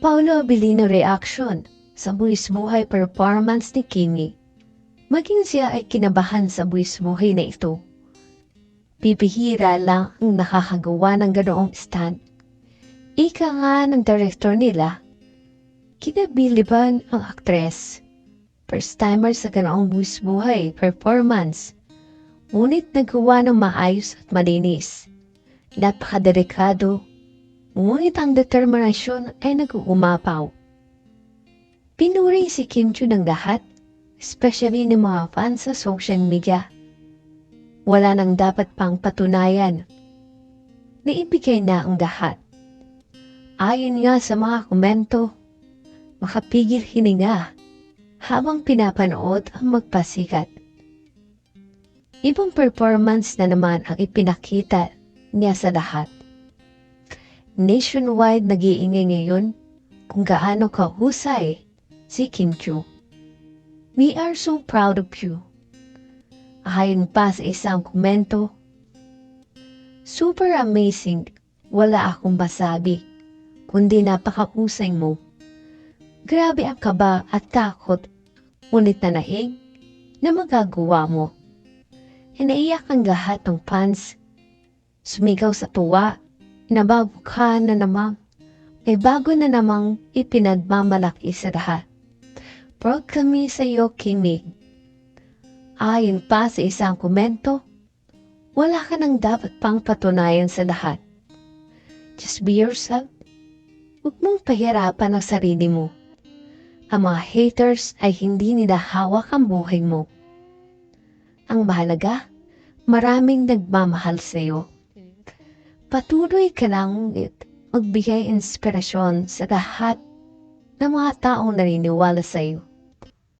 Paolo Abilino reaction sa buwis buhay performance ni Kimi. Maging siya ay kinabahan sa buwis buhay na ito. Bibihira lang ang nakakagawa ng ganoong stand. Ika nga ng director nila, kinabiliban ang aktres. First timer sa ganoong buwis buhay performance. Ngunit nagawa ng maayos at malinis. Napakadelikado Ngunit ang determinasyon ay nag-uumapaw. Pinuri si Kim Chu ng lahat, especially ng mga fans sa social media. Wala nang dapat pang patunayan. Naibigay na ang lahat. Ayon nga sa mga komento, makapigil hininga habang pinapanood ang magpasikat. Ibang performance na naman ang ipinakita niya sa lahat nationwide nag-iingay ngayon kung gaano kahusay si Kim Chu. We are so proud of you. Ayon pa sa isang komento, Super amazing, wala akong masabi, kundi napakahusay mo. Grabe ang kaba at takot, ngunit nanahig na magagawa mo. Inaiyak ang lahat ng fans. Sumigaw sa tuwa nababukha na namang may bago na namang ipinagmamalaki sa lahat. Proud kami sa iyo, Kimi. Ayon pa sa isang komento, wala ka nang dapat pang patunayan sa lahat. Just be yourself. Huwag mong pahirapan ang sarili mo. Ang mga haters ay hindi nila hawak ang buhay mo. Ang mahalaga, maraming nagmamahal sa iyo. Patuloy ka lang magbigay inspirasyon sa lahat ng mga taong naniniwala sa iyo.